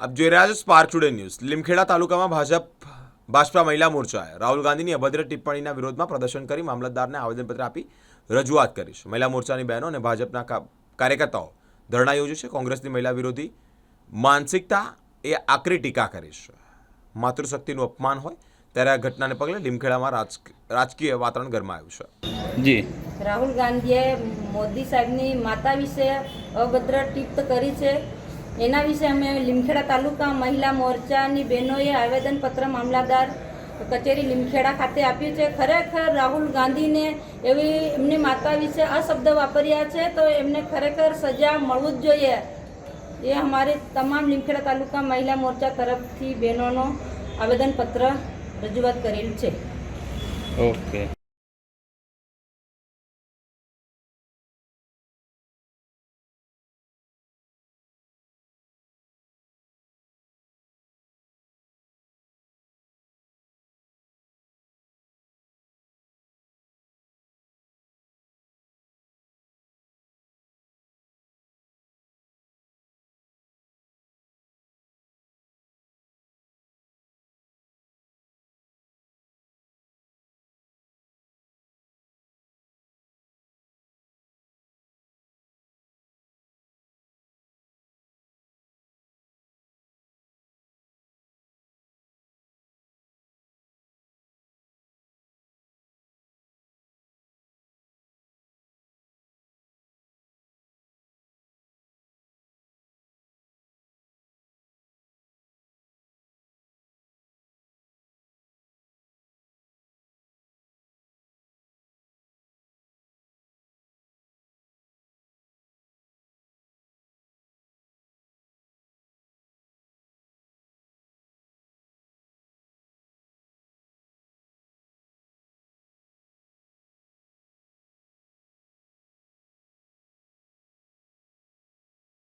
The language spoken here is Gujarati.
આપ જોઈ રહ્યા છો સ્પાર્ક ટુડે ન્યૂઝ લીમખેડા તાલુકામાં ભાજપ ભાજપા મહિલા મોરચાએ રાહુલ ગાંધીની અભદ્ર ટિપ્પણીના વિરોધમાં પ્રદર્શન કરી મામલતદારને આવેદનપત્ર આપી રજૂઆત કરી છે. મહિલા મોરચાની બહેનો અને ભાજપના કાર્યકર્તાઓ ધરણા યોજ્યું છે. કોંગ્રેસની મહિલા વિરોધી માનસિકતા એ આકરી ટીકા કરી છે. માતૃશક્તિનું અપમાન હોય ત્યારે આ ઘટનાને પગલે લીમખેડામાં રાજક- રાજકીય વાતાવરણ ગરમાયું છે. જી. રાહુલ ગાંધીએ મોદી સાહેબની માતા વિશે અભદ્ર ટિપ્પ કરી છે. એના વિશે અમે લીમખેડા તાલુકા મહિલા મોરચાની બહેનોએ આવેદનપત્ર મામલાદાર કચેરી લીમખેડા ખાતે આપ્યું છે. ખરેખર રાહુલ ગાંધીને એવી એમની માતા વિશે આ શબ્દ વાપર્યા છે તો એમને ખરેખર સજા મળવું જ જોઈએ. એ અમારે તમામ લીમખેડા તાલુકા મહિલા મોરચા તરફથી બહેનોનો આવેદનપત્ર રજૂઆત કરેલ છે. ઓકે.